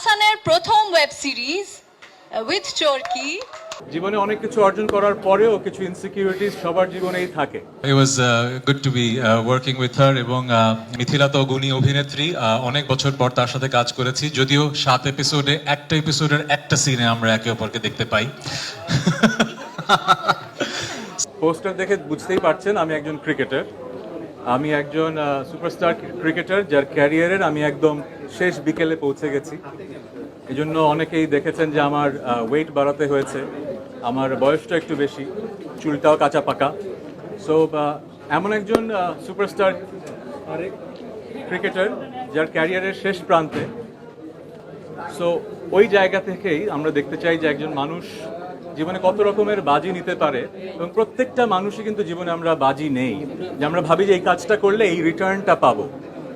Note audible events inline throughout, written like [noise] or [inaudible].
হাসানের প্রথম web series with চরকি জীবনে অনেক কিছু অর্জন করার পরেও কিছু ইনসিকিউরিটিস সবার জীবনেই থাকে। It was uh, good to be uh, working with her এবং uh, মিথিলা তো গুণী অভিনেত্রী uh, অনেক বছর পর তার সাথে কাজ করেছি যদিও সাত এপিসোডে একটা এপিসোডের একটা সিনে আমরা একে অপরকে দেখতে পাই। [laughs] পোস্টার দেখে বুঝতেই পারছেন আমি একজন ক্রিকেটার আমি একজন সুপারস্টার ক্রিকেটার যার ক্যারিয়ারের আমি একদম শেষ বিকেলে পৌঁছে গেছি। এই জন্য অনেকেই দেখেছেন যে আমার ওয়েট বাড়াতে হয়েছে। আমার বয়সটা একটু বেশি, চুলটাও কাঁচা পাকা। সো এমন একজন সুপারস্টার ক্রিকেটার যার ক্যারিয়ারের শেষ প্রান্তে। সো ওই জায়গা থেকেই আমরা দেখতে চাই যে একজন মানুষ জীবনে কত রকমের বাজি নিতে পারে এবং প্রত্যেকটা মানুষই কিন্তু জীবনে আমরা বাজি নেই। যে আমরা ভাবি যে এই কাজটা করলে এই রিটার্নটা পাবো।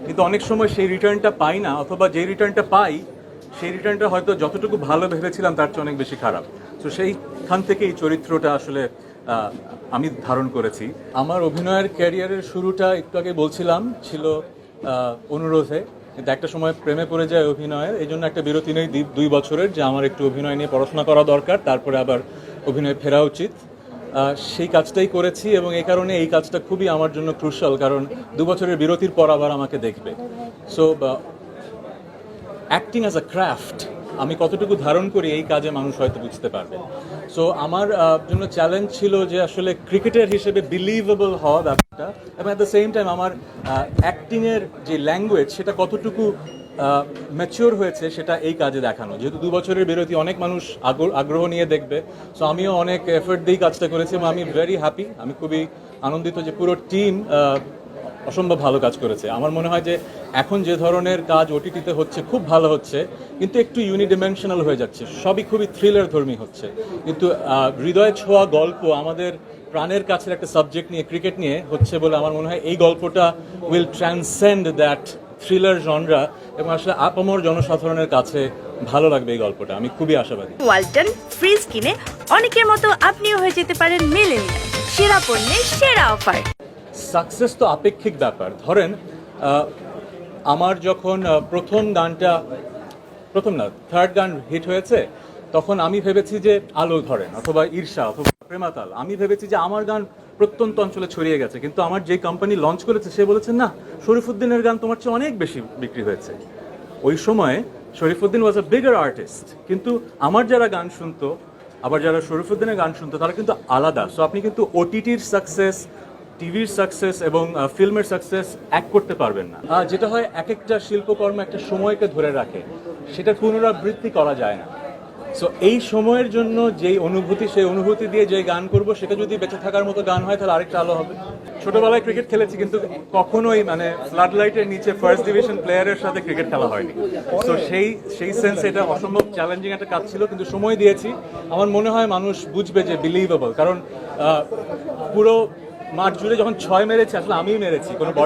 কিন্তু অনেক সময় সেই রিটার্নটা পাই না অথবা যে রিটার্নটা পাই, সেই রিটার্নটা হয়তো যতটুকু ভালো ভেবেছিলাম তার চেয়ে অনেক বেশি খারাপ। তো সেইখান থেকে এই চরিত্রটা আসলে আমি ধারণ করেছি। আমার অভিনয়ের ক্যারিয়ারের শুরুটা একটু আগে বলছিলাম, ছিল অনুরোধে। কিন্তু একটা সময় প্রেমে পড়ে যায় অভিনয়ের, এই জন্য একটা বিরতি নেই দুই- বছরের যে আমার একটু অভিনয় নিয়ে পড়াশোনা করা দরকার, তারপরে আবার অভিনয় ফেরা উচিত। সেই কাজটাই করেছি এবং এই কারণে এই কাজটা খুবই আমার জন্য ক্রুশাল কারণ দু বছরের বিরতির পর আবার আমাকে দেখবে। So acting as a craft আমি কতটুকু ধারণ করি এই কাজে মানুষ হয়তো বুঝতে পারবে। সো আমার জন্য চ্যালেঞ্জ ছিল যে আসলে ক্রিকেটার হিসেবে বিলিভেবল হওয়া ব্যাপারটা এবং অ্যাট দ্য সেম টাইম আমার অ্যাক্টিংয়ের যে ল্যাঙ্গুয়েজ সেটা কতটুকু ম্যাচিওর হয়েছে সেটা এই কাজে দেখানো। যেহেতু দু বছরের বিরতি অনেক মানুষ আগ্র- আগ্রহ নিয়ে দেখবে। সো আমিও অনেক এফোর্ট দিয়েই কাজটা করেছি এবং আমি ভেরি হ্যাপি আমি খুবই আনন্দিত যে পুরো টিম অসম্ভব ভালো কাজ করেছে। আমার মনে হয় যে এখন যে ধরনের কাজ ওটিটিতে হচ্ছে খুব ভালো হচ্ছে, কিন্তু একটু ইউনিডিমেনশনাল হয়ে যাচ্ছে। সবই খুবই থ্রিলার ধর্মী হচ্ছে। কিন্তু হৃদয় ছোঁয়া গল্প আমাদের প্রাণের কাছের একটা সাবজেক্ট নিয়ে ক্রিকেট নিয়ে হচ্ছে বলে আমার মনে হয় এই গল্পটা will transcend that thriller genre এবং আসলে আপামর জনসাধারণের কাছে ভালো লাগবে এই গল্পটা। আমি খুবই আশাবাদী। ওয়ালটন, ফ্রিজ কিনে অনেকের মতো আপনিও হয়ে যেতে পারেন মিলেনিয়াল। সেরা পণ্যের সেরা অফার। সাকসেস তো আপেক্ষিক ব্যাপার। ধরেন আমার যখন প্রথম গানটা, প্রথম না থার্ড গান হিট হয়েছে, তখন আমি ভেবেছি যে আলো ধরেন অথবা ঈর্ষা অথবা প্রেমাতাল, আমি ভেবেছি যে আমার গান প্রত্যন্ত অঞ্চলে ছড়িয়ে গেছে, কিন্তু আমার যে কোম্পানি লঞ্চ করেছে, সে বলেছে, না, শরীফুদ্দিনের গান তোমার চেয়ে অনেক বেশি বিক্রি হয়েছে। ওই সময়ে Sharifuddin was a bigger artist কিন্তু আমার যারা গান শুনতো, আবার যারা শরীফুদ্দিনের গান শুনতো, তারা কিন্তু আলাদা। সো আপনি কিন্তু ওটিটির সাকসেস টিভির সাকসেস এবং ফিল্মের সাকসেস এক করতে পারবেন না। যেটা হয় এক একটা শিল্পকর্ম একটা সময়কে ধরে রাখে, সেটা পুনরাবৃত্তি করা যায় না। সো এই সময়ের জন্য যেই অনুভূতি, সেই অনুভূতি দিয়ে যে গান করব, সেটা যদি বেঁচে থাকার মতো গান হয়, তাহলে আরেকটা আলো হবে। ছোটবেলায় ক্রিকেট খেলেছি, কিন্তু কখনোই মানে ফ্লাড লাইটের নিচে ফার্স্ট ডিভিশন প্লেয়ারের সাথে ক্রিকেট খেলা হয়নি। তো সেই সেই সেন্সে এটা অসম্ভব চ্যালেঞ্জিং একটা কাজ ছিল, কিন্তু সময় দিয়েছি। আমার মনে হয় মানুষ বুঝবে যে বিলিভেবল কারণ পুরো মাঠ জুড়ে যখন ছয় মেরেছে আসলে আমিই মেরেছি কোনো